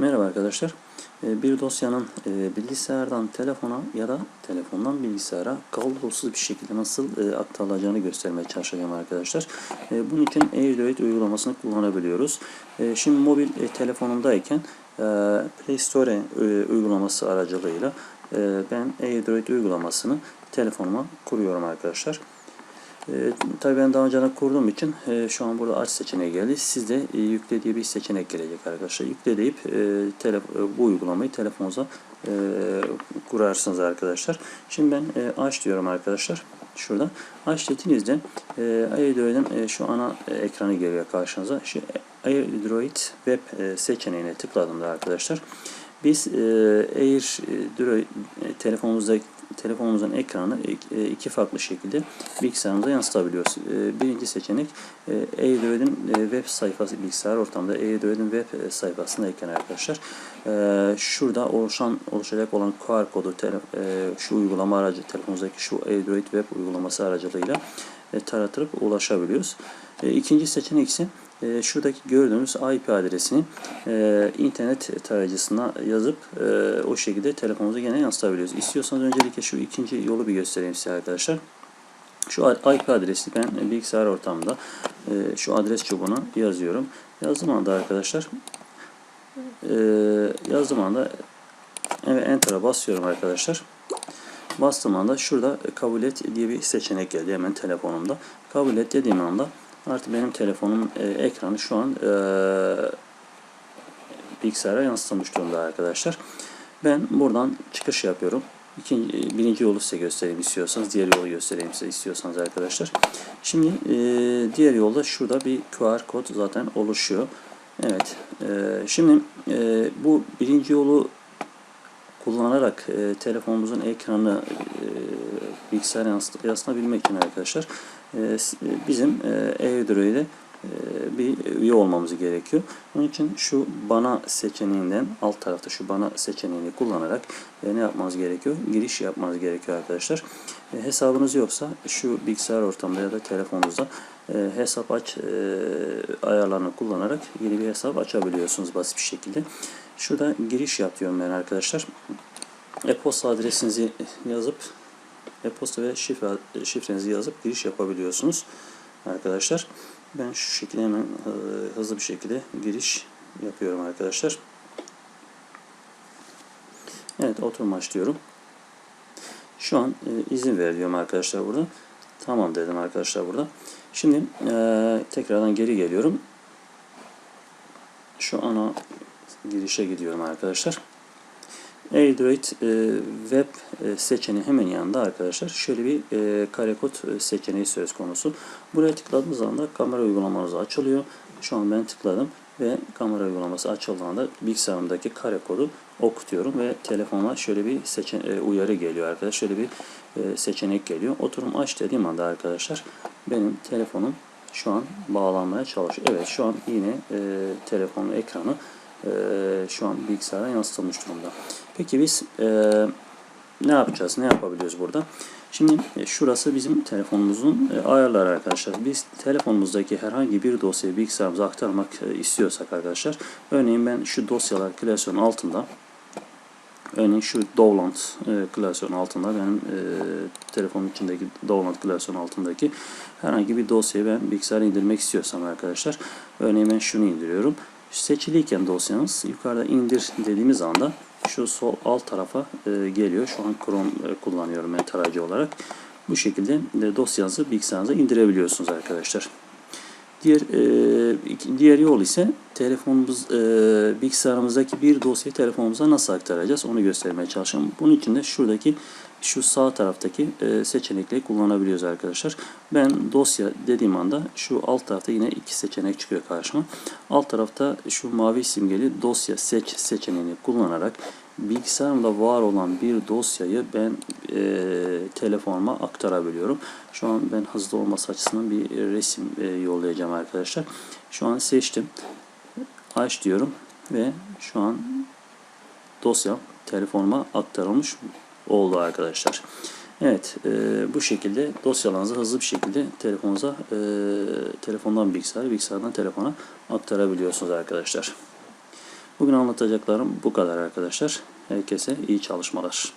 Merhaba arkadaşlar. Ee, Bir dosyanın e, bilgisayardan telefona ya da telefondan bilgisayara kablosuz bir şekilde nasıl e, aktarılacağını göstermeye çalışacağım arkadaşlar. E, Bunun için AirDroid uygulamasını kullanabiliyoruz. Şimdi mobil telefonumdayken Play Store uygulaması aracılığıyla ben AirDroid uygulamasını telefonuma kuruyorum arkadaşlar. E, tabii ben daha önce kurduğum için e, şu an burada aç seçeneği geldi. Sizde e, yükle diye bir seçenek gelecek arkadaşlar. Yükle deyip e, telef- e, bu uygulamayı telefonunuza e, kurarsınız arkadaşlar. Şimdi ben e, aç diyorum arkadaşlar. Şurada aç dediğinizde e, AirDroid'in e, şu ana ekranı geliyor karşınıza. Şu AirDroid web e, seçeneğine tıkladığımda arkadaşlar biz e, AirDroid e, telefonumuzun ekranı e, iki farklı şekilde bilgisayarımıza yansıtabiliyoruz. E, Birinci seçenek e, AirDroid'in e, web sayfası bilgisayar ortamda AirDroid'in web e, sayfasındayken arkadaşlar şurada oluşan oluşacak olan QR kodu şu uygulama aracı telefonunuzdaki şu AirDroid web uygulaması aracılığıyla taratırıp ulaşabiliyoruz. İkinci seçenek ise e, şuradaki gördüğünüz IP adresini e, internet tarayıcısına yazıp e, o şekilde telefonunuza gene yansıtabiliyoruz. İstiyorsanız öncelikle şu ikinci yolu bir göstereyim size arkadaşlar. Şu IP adresi ben bilgisayar ortamında e, şu adres çubuğuna yazıyorum. Yazdığım anda arkadaşlar e, yazdığım anda evet enter'a basıyorum arkadaşlar. Bastığım anda şurada kabul et diye bir seçenek geldi hemen telefonumda. Kabul et dediğim anda artık benim telefonum e, ekranı şu an e, bilgisayara yansıtılmış durumda arkadaşlar. Ben buradan çıkış yapıyorum. İkinci, birinci yolu size göstereyim istiyorsanız. Diğer yolu göstereyim size istiyorsanız arkadaşlar. Şimdi e, diğer yolda şurada bir QR kod zaten oluşuyor. Evet. E, şimdi e, bu birinci yolu kullanarak e, telefonumuzun ekranı e, bilgisayara yansıt- yansıtabilmek için arkadaşlar e, bizim e, AirDroid'e e, bir üye olmamız gerekiyor. Onun için şu bana seçeneğinden alt tarafta şu bana seçeneğini kullanarak e, ne yapmanız gerekiyor? Giriş yapmanız gerekiyor arkadaşlar. E, hesabınız yoksa şu bilgisayar ortamında ya da telefonunuzda e, hesap aç ayarlarını kullanarak yeni bir hesap açabiliyorsunuz basit bir şekilde. Şurada giriş yap diyorum ben arkadaşlar. E-posta adresinizi yazıp e-posta ve şifre, şifrenizi yazıp giriş yapabiliyorsunuz arkadaşlar. Ben şu şekilde hemen e, hızlı bir şekilde giriş yapıyorum arkadaşlar. Evet oturum açıyorum. Şu an e, izin ver diyorum arkadaşlar burada. Tamam dedim arkadaşlar burada. Şimdi e, tekrardan geri geliyorum. Şu ana girişe gidiyorum arkadaşlar. AirDroid e, web e, seçeneği hemen yanında arkadaşlar. Şöyle bir e, kare kod e, seçeneği söz konusu. Buraya tıkladığımız anda kamera uygulamanız açılıyor. Şu an ben tıkladım ve kamera uygulaması açıldığında bilgisayarımdaki kare kodu okutuyorum ve telefona şöyle bir seçen e, uyarı geliyor arkadaşlar. Şöyle bir seçenek geliyor. Oturum aç dediğim anda arkadaşlar benim telefonum şu an bağlanmaya çalışıyor. Evet şu an yine e, telefonun ekranı e, şu an bilgisayara yansıtılmış durumda. Peki biz e, ne yapacağız? Ne yapabiliyoruz burada? Şimdi e, şurası bizim telefonumuzun e, ayarları arkadaşlar. Biz telefonumuzdaki herhangi bir dosyayı bilgisayarımıza aktarmak e, istiyorsak arkadaşlar. Örneğin ben şu dosyalar klasörün altında Örneğin şu Dowland e, klasörün altında benim e, telefonun içindeki Dowland klasörün altındaki herhangi bir dosyayı ben bilgisayara indirmek istiyorsam arkadaşlar. Örneğin ben şunu indiriyorum. Seçiliyken dosyanız yukarıda indir dediğimiz anda şu sol alt tarafa e, geliyor. Şu an Chrome e, kullanıyorum ben tarayıcı olarak. Bu şekilde e, dosyanızı bilgisayarınıza indirebiliyorsunuz arkadaşlar. Diğer e, diğer yol ise telefonumuz e, bilgisayarımızdaki bir dosyayı telefonumuza nasıl aktaracağız onu göstermeye çalışacağım. Bunun için de şuradaki şu sağ taraftaki e, seçenekleri kullanabiliyoruz arkadaşlar. Ben dosya dediğim anda şu alt tarafta yine iki seçenek çıkıyor karşıma. Alt tarafta şu mavi simgeli dosya seç seçeneğini kullanarak bilgisayarımda var olan bir dosyayı ben e, telefonuma aktarabiliyorum. Şu an ben hızlı olması açısından bir resim e, yollayacağım arkadaşlar. Şu an seçtim. Aç diyorum ve şu an dosya telefonuma aktarılmış oldu arkadaşlar. Evet e, bu şekilde dosyalarınızı hızlı bir şekilde telefonunuza e, telefondan bilgisayara bilgisayardan telefona aktarabiliyorsunuz arkadaşlar. Bugün anlatacaklarım bu kadar arkadaşlar. Herkese iyi çalışmalar.